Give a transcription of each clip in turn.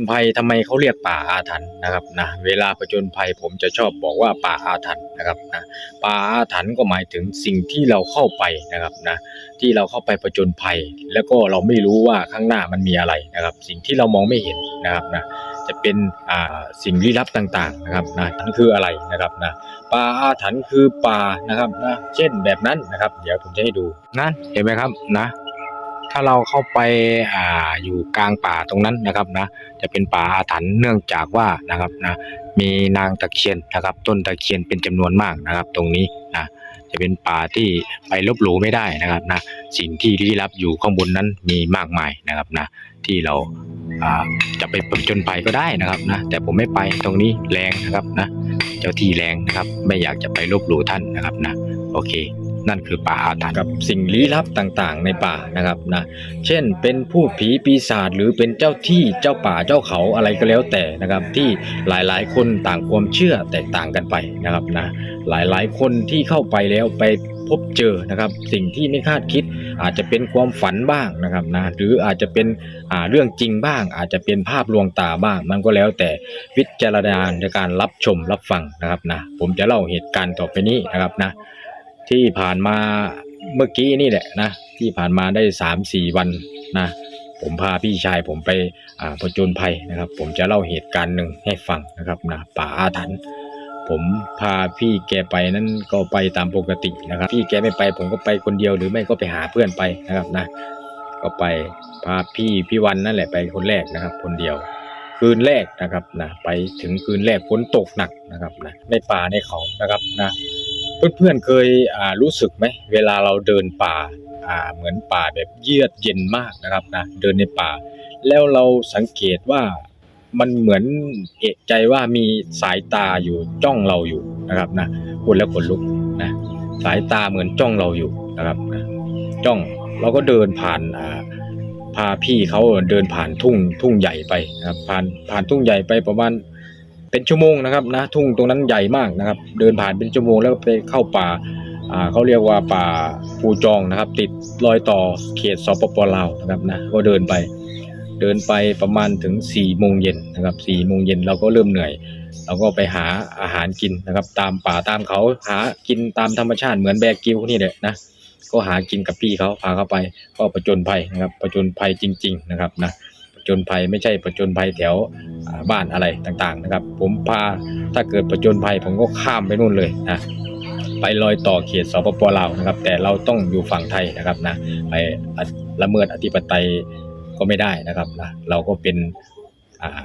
ญภัยทำไมเขาเรียกป่าอาถรรพ์นะครับนะเวลาผจญภัยผมจะชอบบอกว่าป่าอาถรรพ์นะครับนะป่าอาถรรพ์ก็หมายถึงสิ่งที่เราเข้าไปนะครับนะที่เราเข้าไปผจญภัย แล้วก็เราไม่รู้ว่าข้างหน้ามันมีอะไรนะครับ สิ่งที่เรามองไม่เห็นนะครับนะจะเป็นอ่าสิ่งลี้ลับต่างๆนะครับนะนั่นคืออะไรนะครับนะป่าอาถรรพ์คือป่านะครับนะเช่นแบบนั้นนะครับ เดี๋ยวผมจะให้ดูนั่นเห็นไหมครับนะ ถ้าเราเข้าไปอ่าอยู่กลางป่าตรงนั้นนะครับนะจะเป็นป่าอาถรรพ์เนื่องจากว่านะครับนะมีนางตะเคียนนะครับ ต้นตะเคียนเป็นจำนวนมากนะครับ ตรงนี้นะจะเป็นป่าที่ไปลบหลู่ไม่ได้นะครับนะสิ่งที่ลี้ลับอยู่ข้างบนนั้นมีมากมายนะครับนะที่เราอ่าจะไปผจญภัยก็ได้นะครับนะแต่ผมไม่ไปตรงนี้แรงนะครับนะ เจ้าที่แรงนะครับ ไม่อยากจะไปลบหลู่ท่านนะครับนะโอเค นั่นคือป่าอาถรรพ์กับสิ่งลี้ลับต่างๆ ในป่านะครับนะเช่นเป็นผู้ผีปีศาจหรือเป็นเจ้าที่เจ้าป่าเจ้าเขาอะไรก็แล้วแต่นะครับ ที่หลายๆ คนต่างความเชื่อแตกต่างกันไปนะครับนะหลายๆ คนที่เข้าไปแล้วไปพบเจอนะครับสิ่งที่ไม่คาดคิด อาจจะเป็นความฝันบ้างนะครับนะหรืออาจจะเป็นอ่าเรื่องจริงบ้าง อาจจะเป็นภาพลวงตาบ้าง มันก็แล้วแต่วิจารณญาณในการรับชมรับฟังนะครับนะผมจะเล่าเหตุการณ์ต่อไปนี้นะครับนะ ที่ผ่านมาเมื่อกี้นี่แหละนะ ที่ผ่านมาได้สามสี่วันนะ ผมพาพี่ชายผมไปอ่าผจญภัยนะครับ ผมจะเล่าเหตุการณ์หนึ่งให้ฟังนะครับนะป่าอาถรรพ์ผมพาพี่แกไปนั้นก็ไปตามปกตินะครับ พี่แกไม่ไปผมก็ไปคนเดียวหรือไม่ก็ไปหาเพื่อนไปนะครับนะ ก็ไปพาพี่พี่วันนั่นแหละไปคนแรกนะครับ คนเดียว คืนแรกนะครับนะไปถึงคืนแรกฝนตกหนักนะครับนะในป่าในเขานะครับนะ เพื่อนๆเคยรู้สึกไหมเวลาเราเดินป่าเหมือนป่าแบบเยือกเย็นมากนะครับนะเดินในป่า แล้วเราสังเกตว่ามันเหมือนเอะใจว่ามีสายตาอยู่จ้องเราอยู่นะครับนะพูดแล้วขนลุกนะสายตาเหมือนจ้องเราอยู่นะครับนะจ้องเราก็เดินผ่านพาพี่เขาเดินผ่านทุ่งทุ่งใหญ่ไปนะครับผ่านผ่านทุ่งใหญ่ไปประมาณ เป็นชั่วโมงนะครับนะทุ่งตรงนั้นใหญ่มากนะครับ เดินผ่านเป็นชั่วโมงแล้วไปเข้าป่าอ่าเขาเรียกว่าป่าภูจองนะครับ ติดรอยต่อเขตสปปลาวนะครับนะก็เดินไป เดินไปประมาณถึง4ี่โมงเย็นนะครับสี่โมงเย็นเราก็เริ่มเหนื่อย เราก็ไปหาอาหารกินนะครับ ตามป่าตามเขาหากินตามธรรมชาติเหมือนแบกิวนี่แหละนะก็หากินกับพี่เขาพาเขาไปก็ประจนภัยนะครับประจนภัยจริง ๆ นะครับนะ จนภัย ไม่ใช่ประจนภัยแถวอ่าบ้านอะไรต่างๆนะครับ ผมพาถ้าเกิดประจนภัยผมก็ข้ามไปนู่นเลยนะไปลอยต่อเขตสปปลาวนะครับ แต่เราต้องอยู่ฝั่งไทยนะครับนะไปละเมิดอธิปไตยก็ไม่ได้นะครับนะเราก็เป็นอ่า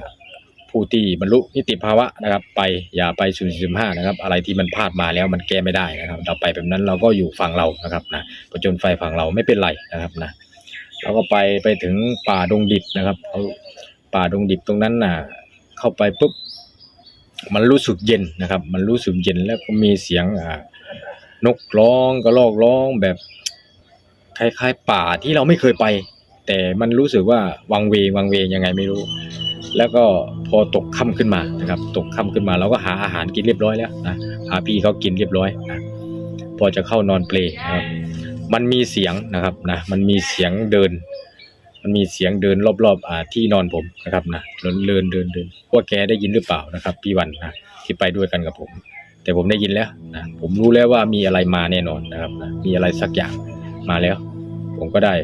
ผู้ที่บรรลุนิติภาวะนะครับ ไปอย่าไปศูนย์สิบห้านะครับ อะไรที่มันพลาดมาแล้วมันแก้ไม่ได้นะครับ เราไปแบบนั้นเราก็อยู่ฝั่งเรานะครับนะประจนไฟฝั่งเราไม่เป็นไรนะครับนะ เราก็ไปไปถึงป่าดงดิบนะครับเขาป่าดงดิบตรงนั้นน่ะ เข้าไปปุ๊บมันรู้สึกเย็นนะครับ มันรู้สึกเย็นแล้วก็มีเสียงอ่านกร้องกระรอกร้องแบบคล้ายๆ ป่าที่เราไม่เคยไป แต่มันรู้สึกว่าวังเวงวังเวงยังไงไม่รู้ แล้วก็พอตกค่ำขึ้นมานะครับ ตกค่ำขึ้นมาเราก็หาอาหารกินเรียบร้อยแล้วนะพาพี่เขากินเรียบร้อยนะพอจะเข้านอนเปลนะครับ มันมีเสียงนะครับนะมันมีเสียงเดิน มันมีเสียงเดินรอบๆอ่าที่นอนผมนะครับนะเดินเดินเดินเดินว่าแกได้ยินหรือเปล่านะครับ พี่วันนะที่ไปด้วยกันกับผม แต่ผมได้ยินแล้วนะผมรู้แล้วว่ามีอะไรมาแน่นอนนะครับนะมีอะไรสักอย่างมาแล้ว ผมก็ได้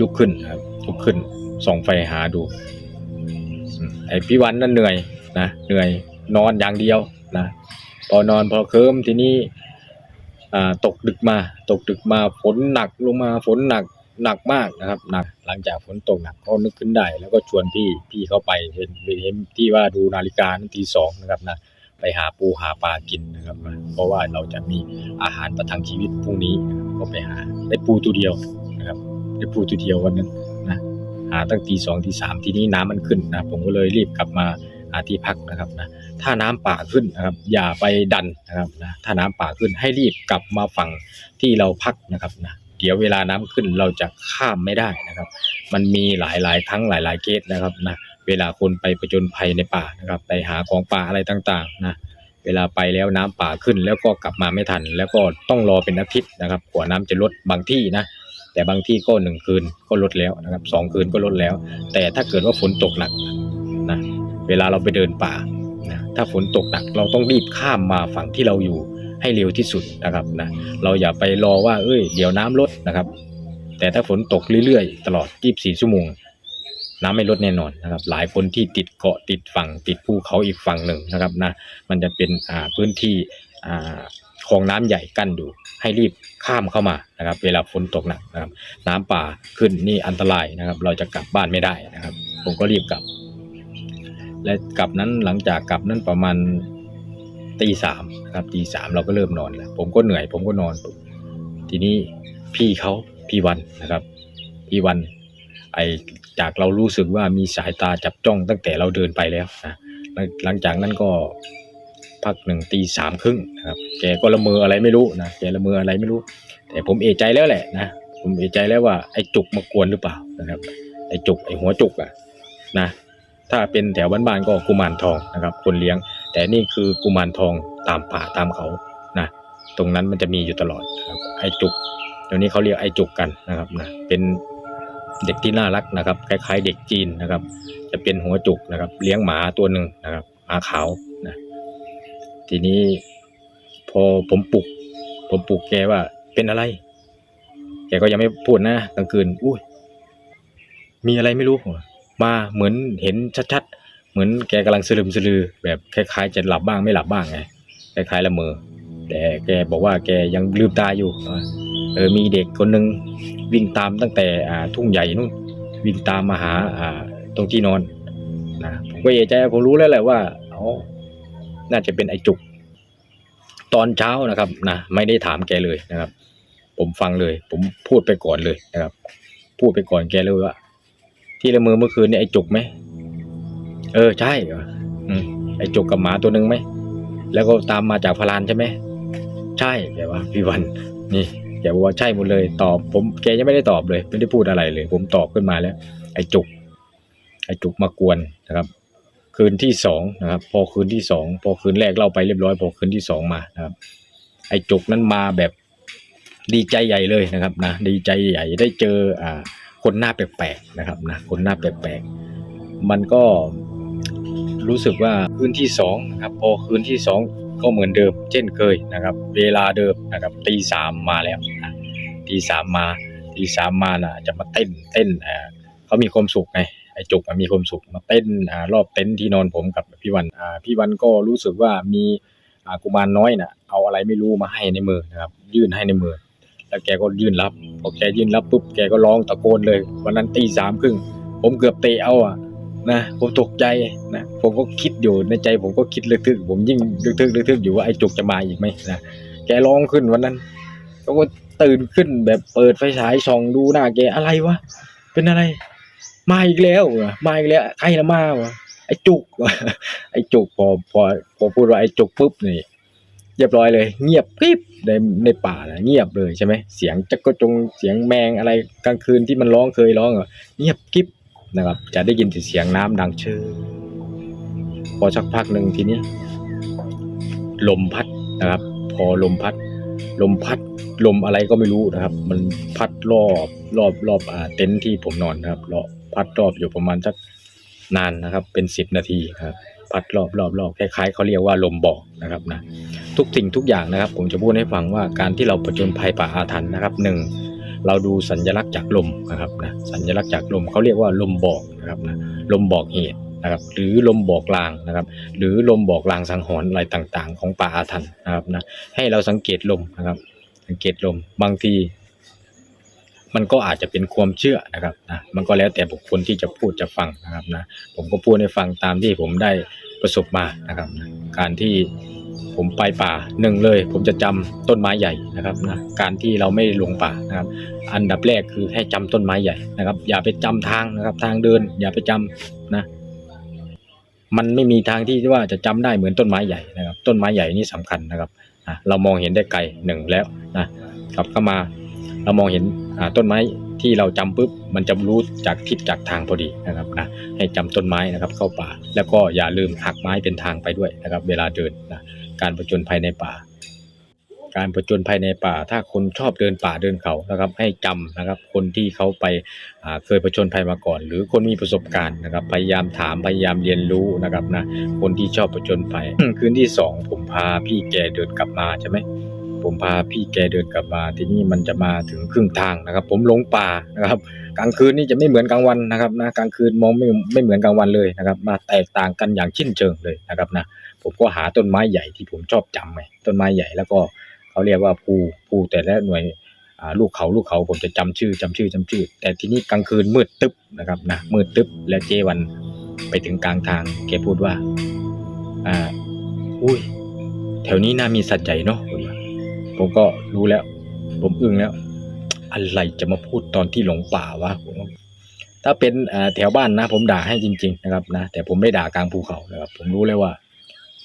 ลุกขึ้นครับลุกขึ้นส่องไฟหาดูไอพี่วันนั่นเหนื่อยนะเหนื่อยนอนอย่างเดียวนะพอนอนพอเคิมทีนี้อ่ ตกดึกมาตกดึกมาฝนหนักลงมาฝนหนักหนักมากนะครับหนักหลังจากฝนตกหนักก็นึกขึ้นได้ แล้วก็ชวนพี่พี่เข้าไปเห็นเห็นที่ว่าดูนาฬิกานาทีสองนะครับนะไปหาปูหาปลากินนะครับ เพราะว่าเราจะมีอาหารประทังชีวิตพรุ่งนี้ก็ไปหาได้ปูตัวเดียวนะครับได้ปูตัวเดียววันนั้นนะหาตั้งตีสองตีสามทีนี้น้ำมันขึ้นนะผมก็เลยรีบกลับมาาที่พักนะครับนะถ้าน้ำป่าขึ้นนะครับอย่าไปดันนะครับนะถ้าน้ำป่าขึ้นให้รีบกลับมาฝั่งที่เราพักนะครับนะเดี๋ยวเวลาน้ำขึ้นเราจะข้ามไม่ได้นะครับ มันมีหลายหลายๆครั้งหลายหลายๆเคสนะครับนะเวลาคนไปประจนภัยในป่านะครับ ไปหาของป่าอะไรต่างๆนะเวลาไปแล้วน้ำป่าขึ้นแล้วก็กลับมาไม่ทัน แล้วก็ต้องรอเป็นอาทิตย์นะครับกว่าน้ำจะลดบางที่นะแต่บางที่ก็หนึ่งคืนก็ลดแล้วนะครับสองคืนก็ลดแล้ว แต่ถ้าเกิดว่าฝนตกหนัก เวลาเราไปเดินป่านะถ้าฝนตกหนักเราต้องรีบข้ามมาฝั่งที่เราอยู่ให้เร็วที่สุดนะครับนะเราอย่าไปรอว่าเอ้ยเดี๋ยวน้ำลดนะครับ แต่ถ้าฝนตกเรื่อยๆ ตลอด 24 ชั่วโมง น้ำไม่ลดแน่นอนนะครับ หลายคนที่ติดเกาะติดฝั่งติดภูเขาอีกฝั่งหนึ่งนะครับนะมันจะเป็นอ่าพื้นที่อ่าคลองน้ำใหญ่กั้นอยู่ให้รีบข้ามเข้ามานะครับ เวลาฝนตกหนักนะครับ น้ำป่าขึ้นนี่อันตรายนะครับ เราจะกลับบ้านไม่ได้นะครับ ผมก็รีบกลับ และกลับนั้นหลังจากกลับนั้นประมาณตีสามครับตีสามเราก็เริ่มนอนแล้วผมก็เหนื่อย ผมก็นอน ทีนี้พี่เขาพี่วันนะครับ พี่วัน ไอจากเรารู้สึกว่ามีสายตาจับจ้องตั้งแต่เราเดินไปแล้วนะหลังจากนั้นก็พักหนึ่งตีสามครึ่งนะครับแกก็ละเมออะไรไม่รู้นะแกละเมออะไรไม่รู้ แต่ผมเอใจแล้วแหละนะผมเอใจแล้วว่าไอ้จุกมากวนหรือเปล่านะครับ ไอ้จุกไอ้หัวจุกอะนะ ถ้าเป็นแถวบ้านๆก็กุมารทองนะครับ คนเลี้ยง แต่นี่คือกุมารทองตามป่าตามเขานะตรงนั้นมันจะมีอยู่ตลอดนะครับไอจุกเดี๋ยวนี้เขาเรียกไอจุกกันนะครับนะเป็นเด็กที่น่ารักนะครับคล้าย ๆ เด็กจีนนะครับ จะเป็นหัวจุกนะครับ เลี้ยงหมาตัวหนึ่งนะครับหมาขาวนะทีนี้พอผมปลุก ผมปลุกแกว่าเป็นอะไร แกก็ยังไม่พูดนะกลางคืนอุ้ยมีอะไรไม่รู้ มาเหมือนเห็นชัดๆ เหมือนแกกำลังสลืมสลือ แบบคล้ายๆ จะหลับบ้างไม่หลับบ้างไงคล้ายๆละเมอแต่แกบอกว่าแกยังลืมตาอยู่เออมีเด็กคนหนึ่งวิ่งตามตั้งแต่อ่าทุ่งใหญ่นู่นวิ่งตามมาหาอ่าตรงที่นอนนะผมก็เอะใจผมรู้แล้วแหละว่าอ๋อน่าจะเป็นไอจุก ตอนเช้านะครับนะไม่ได้ถามแกเลยนะครับ ผมฟังเลย ผมพูดไปก่อนเลยนะครับ พูดไปก่อนแกเลยว่า ที่ละเมอเมื่อคืนเนี่ยไอ้จุกไหมเออใช่เหรอไอ้จุกกับหมาตัวหนึ่งไหมแล้วก็ตามมาจากพารานใช่ไหมใช่แกว่าพี่วันนี่แกบอกว่าใช่หมดเลย ตอบ ผมแกยังไม่ได้ตอบเลย ไม่ได้พูดอะไรเลย ผมตอบขึ้นมาแล้ว ไอ้จุก ไอ้จุกมากวนนะครับ คืนที่สองนะครับ พอคืนที่สองพอคืนแรกเล่าไปเรียบร้อย พอคืนที่สองมานะครับ ไอ้จุกนั้นมาแบบดีใจใหญ่เลยนะครับนะดีใจใหญ่ได้เจออ่า คนหน้าแปลกๆนะครับนะคนหน้าแปลกๆมันก็รู้สึกว่าคืนที่สองนะครับพอคืนที่สองก็เหมือนเดิม เช่นเคยนะครับ เวลาเดิมนะครับตีสามมาแล้วนะตีสามมาตีสามมาน่ะจะมาเต้นเต้นอ่าเขามีความสุขไงไอ้จุกมีความสุขมาเต้นอ่ารอบเต็นท์ที่นอนผมกับพี่วันอ่าพี่วันก็รู้สึกว่ามีอ่ากุมารน้อยน่ะเอาอะไรไม่รู้มาให้ในมือนะครับ ยื่นให้ในมือ แล้วแกก็ยื่นรับพอแกยื่นรับปุ๊บแกก็ร้องตะโกนเลย วันนั้นตีสามครึ่งผมเกือบเตะเอาอะนะผมตกใจนะผมก็คิดอยู่ในใจผมก็คิดลึกๆผมยิ่งลึกๆลึกๆอยู่ว่าไอ้จุกจะมาอีกไหมนะแกร้องขึ้นวันนั้นเขาก็ตื่นขึ้นแบบเปิดไฟฉายส่องดูหน้าแกอะไรวะเป็นอะไร มาอีกแล้วเหรอมาอีกแล้วใครละมาวะไอ้จุกไอ้จุกพอพอพอพูดว่าไอ้จุกปุ๊บนี่ เรียบร้อยเลย เงียบกริบในในป่านะเงียบเลยใช่ไหมเสียงจักรจงเสียงแมงอะไรกลางคืนที่มันร้องเคยร้องอะเงียบกริบนะครับ จะได้ยินแต่เสียงน้ำดังเชื่อพอสักพักหนึ่งทีนี้ ลมพัดนะครับ พอลมพัด ลมพัดลมอะไรก็ไม่รู้นะครับ มันพัดรอบรอบรอบอ่าเต็นท์ที่ผมนอนนะครับรอบพัดรอบอยู่ประมาณสักนานนะครับ เป็นสิบนาทีครับ พัดรอบรอบรอบคล้ายๆเขาเรียกว่าลมบอกนะครับนะทุกสิ่งทุกอย่างนะครับ ผมจะพูดให้ฟังว่าการที่เราประจนภัยป่าอาถรรพ์นะครับหนึ่งเราดูสัญลักษณ์จากลมนะครับนะสัญลักษณ์จากลมเขาเรียกว่าลมบอกนะครับนะลมบอกเหตุนะครับ หรือลมบอกลางนะครับ หรือลมบอกลางสังหรณ์อะไรต่างๆ ของป่าอาถรรพ์นะครับนะให้เราสังเกตลมนะครับ สังเกตลมบางที มันก็อาจจะเป็นความเชื่อนะครับนะมันก็แล้วแต่บุคคลที่จะพูดจะฟังนะครับนะผมก็พูดให้ฟังตามที่ผมได้ประสบมานะครับนะการที่ผมไปป่าหนึ่งเลย ผมจะจำต้นไม้ใหญ่นะครับนะการที่เราไม่ลงป่านะครับ อันดับแรกคือให้จำต้นไม้ใหญ่นะครับ อย่าไปจำทางนะครับ ทางเดิน อย่าไปจำนะ มันไม่มีทางที่ว่าจะจำได้เหมือนต้นไม้ใหญ่นะครับ ต้นไม้ใหญ่นี่สำคัญนะครับอะเรามองเห็นได้ไกลหนึ่งแล้วนะกลับเข้ามา เรามองเห็นต้นไม้ที่เราจำปุ๊บมันจะรู้จากทิศจากทางพอดีนะครับนะให้จำต้นไม้นะครับเข้าป่า แล้วก็อย่าลืมหักไม้เป็นทางไปด้วยนะครับ เวลาเดินนะการผจญภัยในป่า การผจญภัยในป่า ถ้าคนชอบเดินป่าเดินเขานะครับ ให้จำนะครับ คนที่เขาไปเคยผจญภัยมาก่อน หรือคนมีประสบการณ์นะครับ พยายามถามพยายามเรียนรู้นะครับนะคนที่ชอบผจญภัยคืนที่สองผมพาพี่แกเดินกลับมาใช่ไหม ผมพาพี่แกเดินกลับมาทีนี้มันจะมาถึงครึ่งทางนะครับ ผมหลงป่านะครับ กลางคืนนี่จะไม่เหมือนกลางวันนะครับนะกลางคืนมองไม่ไม่เหมือนกลางวันเลยนะครับ มาแตกต่างกันอย่างชิ้นเชิงเลยนะครับนะผมก็หาต้นไม้ใหญ่ที่ผมชอบจำไงต้นไม้ใหญ่แล้วก็เขาเรียกว่าภูภูแต่ละหน่วยลูกเขาลูกเขาผมจะจำชื่อจำชื่อจำชื่อ แต่ทีนี้กลางคืนมืดตึ๊บนะครับนะมืดตึ๊บแล้วเจวันไปถึงกลางทางแกพูดว่าอ่าอุ้ยแถวนี้น่ามีสัตว์ใหญ่เนาะ ผมก็รู้แล้ว ผมอึ้งแล้ว อะไรจะมาพูดตอนที่หลงป่าวะผมถ้าเป็นแถวบ้านนะ ผมด่าให้จริง ๆ นะครับนะแต่ผมไม่ด่ากลางภูเขานะครับ ผมรู้เลยว่า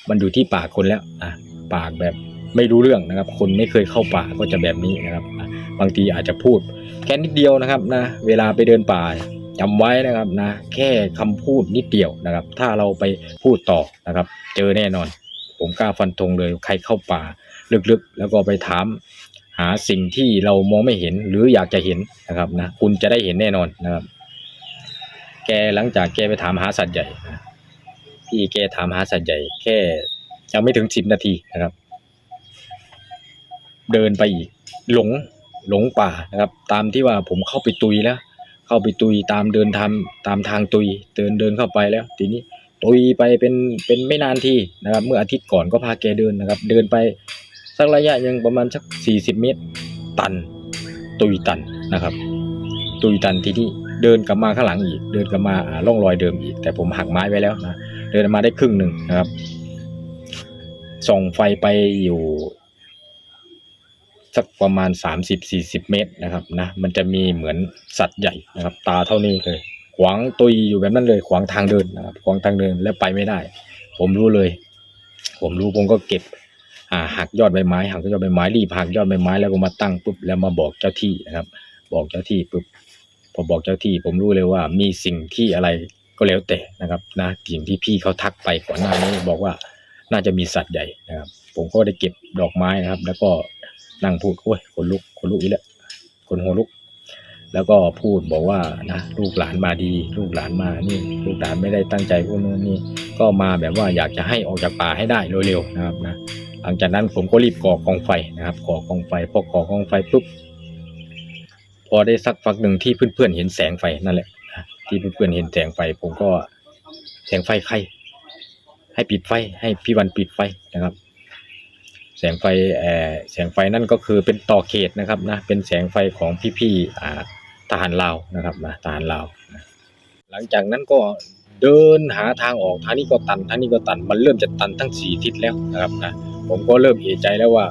มันอยู่ที่ปากคนแล้วอะปากแบบไม่รู้เรื่องนะครับ คนไม่เคยเข้าป่าก็จะแบบนี้นะครับอะบางทีอาจจะพูด แค่นิดเดียวนะครับนะ เวลาไปเดินป่าจำไว้นะครับนะ แค่คำพูดนิดเดียวนะครับ ถ้าเราไปพูดต่อนะครับ เจอแน่นอน ผมกล้าฟันธงเลยใครเข้าป่า ลึกๆ แล้วก็ไปถามหาสิ่งที่เรามองไม่เห็นหรืออยากจะเห็นนะครับนะคุณจะได้เห็นแน่นอนนะครับ แกหลังจากแกไปถามหาสัตว์ใหญ่นะพี่แกถามหาสัตว์ใหญ่ แค่ยังไม่ถึงสิบนาทีนะครับ เดินไปอีกหลงหลงป่านะครับ ตามที่ว่าผมเข้าไปตุยแล้ว เข้าไปตุยตามเดินทางตามทางตุย เดินเดินเข้าไปแล้ว ทีนี้ตุยไปเป็นเป็นไม่นานทีนะครับ เมื่ออาทิตย์ก่อนก็พาแกเดินนะครับ เดินไป สักระยะยังประมาณสักสี่สิบเมตร ตัน ตุยตันนะครับ ตุยตันทีนี้เดินกลับมาข้างหลังอีก เดินกลับมาอ่าร่องรอยเดิมอีก แต่ผมหักไม้ไว้แล้วนะเดินมาได้ครึ่งหนึ่งนะครับ ส่องไฟไปอยู่ สักประมาณสามสิบสี่สิบเมตรนะครับนะมันจะมีเหมือนสัตว์ใหญ่นะครับ ตาเท่านี้เลยขวางตุยอยู่แบบนั้นเลย ขวางทางเดินนะครับขวางทางเดินแล้วไปไม่ได้ ผมรู้เลย ผมรู้ผมก็เก็บ หักยอดใบไม้หักยอดใบไม้รีบหักยอดใบไม้แล้วก็มาตั้งปุ๊บแล้วมาบอกเจ้าที่นะครับ บอกเจ้าที่ปุ๊บพอบอกเจ้าที่ผมรู้เลยว่ามีสิ่งที่อะไรก็แล้วแต่นะครับนะสิ่งที่พี่เขาทักไปก่อนหน้านี้บอกว่าน่าจะมีสัตว์ใหญ่นะครับ ผมก็ได้เก็บดอกไม้นะครับ แล้วก็นั่งพูดโอ้ยคนลุกคนลุกอีกแล้วคนหัวลุก แล้วก็พูดบอกว่านะลูกหลานมาดี ลูกหลานมานี่ ลูกหลานไม่ได้ตั้งใจพวกนู้นนี่ก็มาแบบว่าอยากจะให้ออกจากป่าให้ได้เร็วๆนะครับนะ หลังจากนั้นผมก็รีบก่อกองไฟนะครับ ก่อกองไฟพอก่อกองไฟปุ๊บพอได้สักพักหนึ่งที่เพื่อนๆเห็นแสงไฟนั่นแหละที่เพื่อนๆเห็นแสงไฟ ผมก็แสงไฟใครให้ปิดไฟให้พี่วันปิดไฟนะครับ แสงไฟเอ่อแสงไฟนั่นก็คือเป็นต่อเขตนะครับนะเป็นแสงไฟของพี่ๆอ่าทหารลาวนะครับนะทหารลาวหลังจากนั้นก็เดินหาทางออกทางนี้ก็ตันทางนี้ก็ตันมันเริ่มจะตันทั้งสี่ทิศแล้วนะครับนะ ผมก็เริ่มเอะใจแล้วว่า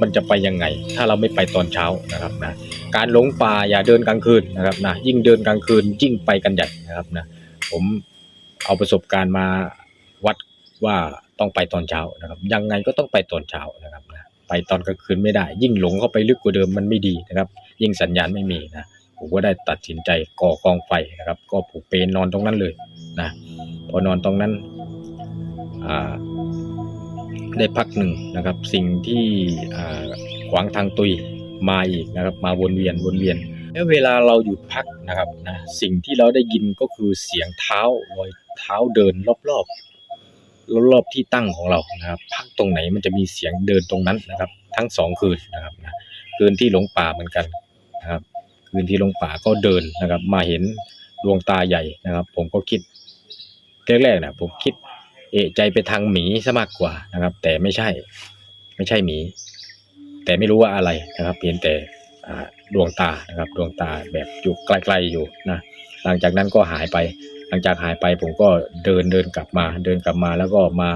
มันจะไปยังไง ถ้าเราไม่ไปตอนเช้านะครับนะการหลงป่าอย่าเดินกลางคืนนะครับนะยิ่งเดินกลางคืนยิ่งไปกันใหญ่นะครับนะผมเอาประสบการณ์มาวัดว่าต้องไปตอนเช้านะครับ ยังไงก็ต้องไปตอนเช้านะครับนะไปตอนกลางคืนไม่ได้ ยิ่งหลงเข้าไปลึกกว่าเดิมมันไม่ดีนะครับ ยิ่งสัญญาณไม่มีนะผมก็ได้ตัดสินใจก่อกองไฟนะครับ ก็ผูกเปนนอนตรงนั้นเลยนะพอนอนตรงนั้นอ่า ได้พักหนึ่งนะครับ สิ่งที่ขวางทางตุยมาอีกนะครับ มาวนเวียนวนเวียนแล้วเวลาเราหยุดพักนะครับนะสิ่งที่เราได้ยินก็คือเสียงเท้ารอยเท้าเดินรอบๆรอบๆที่ตั้งของเรานะครับพักตรงไหนมันจะมีเสียงเดินตรงนั้นนะครับ ทั้งสองคืนนะครับนะคืนที่หลงป่าเหมือนกันนะครับ คืนที่หลงป่าก็เดินนะครับ มาเห็นดวงตาใหญ่นะครับ ผมก็คิดแรกๆนะผมคิด เอะใจไปทางหมีซะมากกว่านะครับ แต่ไม่ใช่ ไม่ใช่หมี แต่ไม่รู้ว่าอะไรนะครับ เพียงแต่ดวงตานะครับดวงตาแบบอยู่ไกลๆอยู่นะหลังจากนั้นก็หายไป หลังจากหายไปผมก็เดินเดินกลับมา เดินกลับมาแล้วก็มา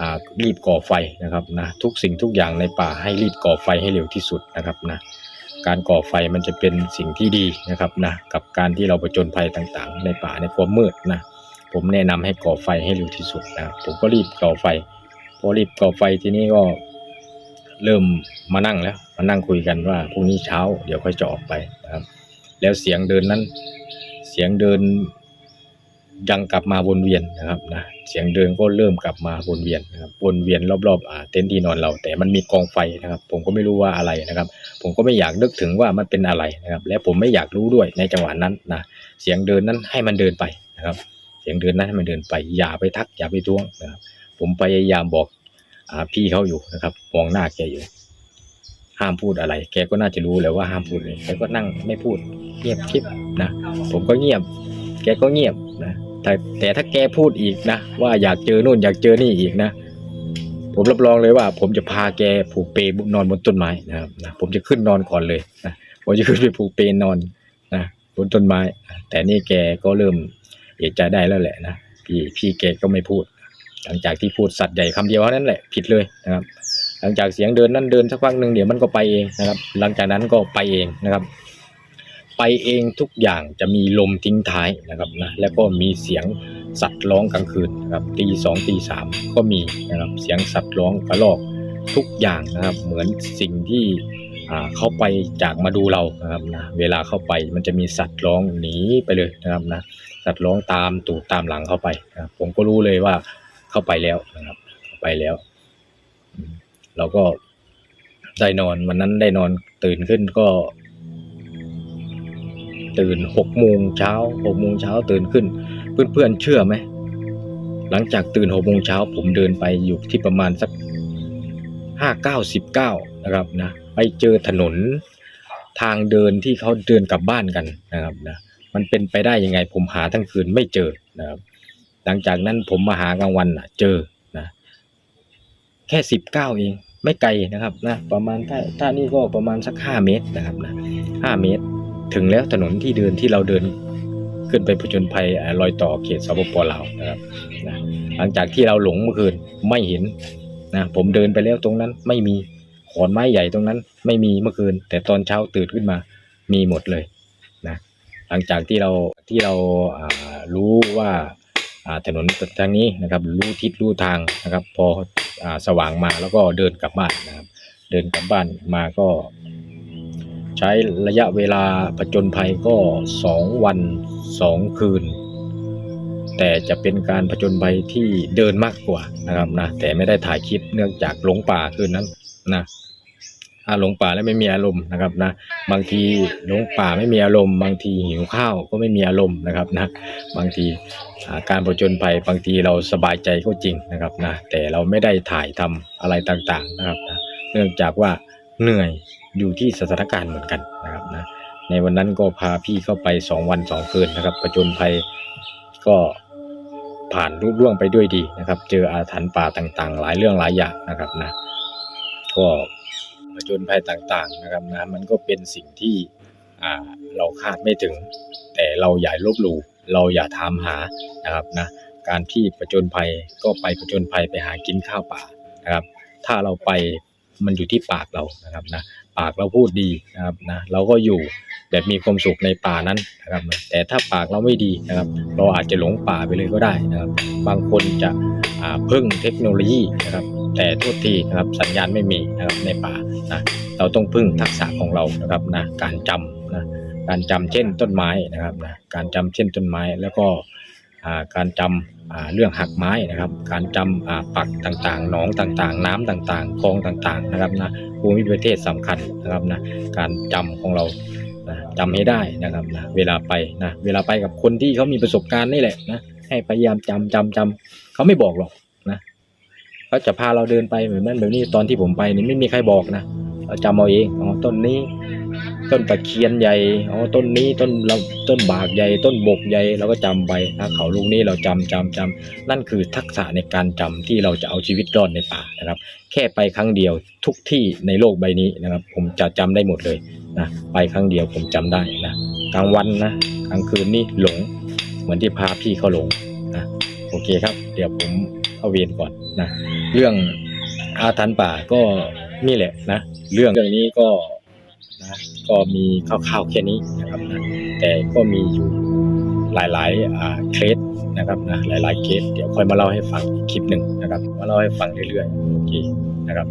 อ่ารีบก่อไฟนะครับนะทุกสิ่งทุกอย่างในป่าให้รีบก่อไฟให้เร็วที่สุดนะครับนะการก่อไฟมันจะเป็นสิ่งที่ดีนะครับนะกับการที่เราประจนภัยต่างๆ ในป่าในความมืดนะ ผมแนะนำให้ก่อไฟให้เร็วที่สุดนะผมก็รีบก่อไฟพอรีบก่อไฟทีนี้ก็เริ่มมานั่งแล้ว มานั่งคุยกันว่าพรุ่งนี้เช้าเดี๋ยวค่อยจะออกไปนะครับ แล้วเสียงเดินนั้น เสียงเดินยังกลับมาวนเวียนนะครับนะเสียงเดินก็เริ่มกลับมาวนเวียนนะครับวนเวียนรอบๆอ่าเต็นท์ที่นอนเรา แต่มันมีกองไฟนะครับ ผมก็ไม่รู้ว่าอะไรนะครับ ผมก็ไม่อยากนึกถึงว่ามันเป็นอะไรนะครับ และผมไม่อยากรู้ด้วยในจังหวะนั้นนะเสียงเดินนั้นให้มันเดินไปนะครับ เสียงเดินนั้นให้มันเดินไป อย่าไปทัก อย่าไปท้วงนะครับ ผมพยายามบอกอพี่เขาอยู่นะครับ มองหน้าแกอยู่ ห้ามพูดอะไร แกก็น่าจะรู้แล้วว่าห้ามพูดเลยแกก็นั่งไม่พูด เงียบคลิปนะ ผมก็เงียบ แกก็เงียบนะแต่แต่ถ้าแกพูดอีกนะ ว่าอยากเจอนู่นอยากเจอนี่อีกนะ ผมรับรองเลยว่า ผมจะพาแกผูกเปรนอนบนต้นไม้นะครับนะผมจะขึ้นนอนก่อนเลยนะผมจะขึ้นไปผูกเปรนอนนะบนต้นไม้ แต่นี่แกก็เริ่ม เอะใจได้แล้วแหละนะพี่พี่แกก็ไม่พูด หลังจากที่พูดสัตว์ใหญ่คำเดียวเท่านั้นแหละผิดเลยนะครับ หลังจากเสียงเดินนั้นเดินสักพักหนึ่งเดี๋ยวมันก็ไปเองนะครับ หลังจากนั้นก็ไปเองนะครับ ไปเองทุกอย่างจะมีลมทิ้งท้ายนะครับนะแล้วก็มีเสียงสัตว์ร้องกลางคืนนะครับตีสองตีสามก็มีนะครับเสียงสัตว์ร้องกระรอกทุกอย่างนะครับ เหมือนสิ่งที่เข้าไปจากมาดูเรานะครับนะเวลาเข้าไปมันจะมีสัตว์ร้องหนีไปเลยนะครับนะ สัตว์ร้องตามตูดตามหลังเข้าไปนะครับผมก็รู้เลยว่าเข้าไปแล้วนะครับไปแล้ว เราก็ได้นอนวันนั้นได้นอนตื่นขึ้นก็ ตื่นหกโมงเช้าหกโมงเช้าตื่นขึ้นเพื่อนเพื่อนๆเชื่อไหมหลังจากตื่นหกโมงเช้าผมเดินไปอยู่ที่ประมาณสักห้าเก้าสิบเก้านะครับนะไปเจอถนนทางเดินที่เขาเดินกลับบ้านกันนะครับนะ มันเป็นไปได้ยังไง ผมหาทั้งคืนไม่เจอนะครับ หลังจากนั้นผมมาหากลางวันอะเจอนะแค่สิบเก้าเองไม่ไกลนะครับนะประมาณถ้าถ้านี่ก็ประมาณสักห้าเมตรนะครับนะห้าเมตร ถึงแล้วถนนที่เดินที่เราเดินขึ้นไปผจญภัยอ่ารอยต่อเขตสปปลาวนะครับนะหลังจากที่เราหลงเมื่อคืนไม่เห็นนะผมเดินไปแล้วตรงนั้นไม่มีขอนไม้ใหญ่ตรงนั้น ไม่มีเมื่อคืน แต่ตอนเช้าตื่นขึ้นมามีหมดเลย หลังจากที่เราที่เราารู้ว่าถนนทางนี้นะครับรู้ทิศรู้ทางนะครับ พออสว่างมาแล้วก็เดินกลับบ้านนะครับ เดินกลับบ้านมาก็ ใช้ระยะเวลาผจญภัยก็สองวันสองคืน แต่จะเป็นการผจญภัยที่เดินมากกว่านะครับนะแต่ไม่ได้ถ่ายคลิปเนื่องจากหลงป่าคืนนั้นนะ หลงป่าแล้วไม่มีอารมณ์นะครับนะบางทีหลงป่าไม่มีอารมณ์ บางทีหิวข้าวก็ไม่มีอารมณ์นะครับนะบางทีอ่าการผจญภัยบางทีเราสบายใจก็จริงนะครับนะแต่เราไม่ได้ถ่ายทำอะไรต่างๆนะครับนะเนื่องจากว่าเหนื่อยอยู่ที่สถานการณ์เหมือนกันนะครับนะในวันนั้นก็พาพี่เข้าไปสองวันสองคืนนะครับประจนภัยก็ผ่านรุ่ร่วงไปด้วยดีนะครับ เจออาถรรพ์ป่าต่างๆ หลายเรื่องหลายอย่างนะครับนะก็ ปะจนภัยต่างๆนะครับนะมันก็เป็นสิ่งที่เราคาดไม่ถึง แต่เราอย่าลบหลู่เราอย่าถามหานะครับนะการที่ปะจนภัยก็ไปปะจนภัยไปหากินข้าวป่านะครับ ถ้าเราไปมันอยู่ที่ปากเรานะครับนะปากเราพูดดีนะครับนะเราก็อยู่แบบมีความสุขในป่านั้นนะครับ แต่ถ้าปากเราไม่ดีนะครับ เราอาจจะหลงป่าไปเลยก็ได้นะครับ บางคนจะ พึ่งเทคโนโลยีนะครับ แต่ทุกทีนะครับสัญญาณไม่มีนะครับในป่านะเราต้องพึ่งทักษะของเรานะครับนะการจำนะการจำเช่นต้นไม้นะครับนะการจำเช่นต้นไม้แล้วก็การจำอ่าเรื่องหักไม้นะครับ การจำอ่าปักต่างๆหนองต่างๆ น้ำต่างๆคลองต่างๆนะครับนะภูมิประเทศสำคัญนะครับนะการจำของเรานะจำให้ได้นะครับนะเวลาไปนะเวลาไปกับคนที่เขามีประสบการณ์นี่แหละนะให้พยายามจำจำจำ เขาไม่บอกหรอกนะเขาจะพาเราเดินไปเหมือนนั้นแบบนี้ตอนที่ผมไปนี่ไม่มีใครบอกนะเราจำเอาเองอ๋อต้นนี้ ต้นตะเคียนใหญ่อ๋อต้นนี้ต้นเราต้นบากใหญ่ ต้นบกใหญ่เราก็จำไปถ้าเขาลูกนี้เราจำจำจำนั่นคือทักษะในการจำที่เราจะเอาชีวิตรอดในป่านะครับ แค่ไปครั้งเดียวทุกที่ในโลกใบนี้นะครับ ผมจะจำได้หมดเลยนะไปครั้งเดียวผมจำได้นะกลางวันนะกลางคืนนี่หลง เหมือนที่พาพี่เขาหลง โอเคครับ เดี๋ยวผมเข้าเวียนก่อนนะ เรื่องอาถรรพ์ป่าก็นี่แหละนะ เรื่องเรื่องนี้ก็นะก็มีคร่าวๆแค่นี้นะครับนะแต่ก็มีอยู่หลายๆอ่าเคสนะครับนะหลายๆเคสเดี๋ยวค่อยมาเล่าให้ฟังอีกคลิปหนึ่งนะครับ มาเล่าให้ฟังเรื่อยๆโอเคนะครับ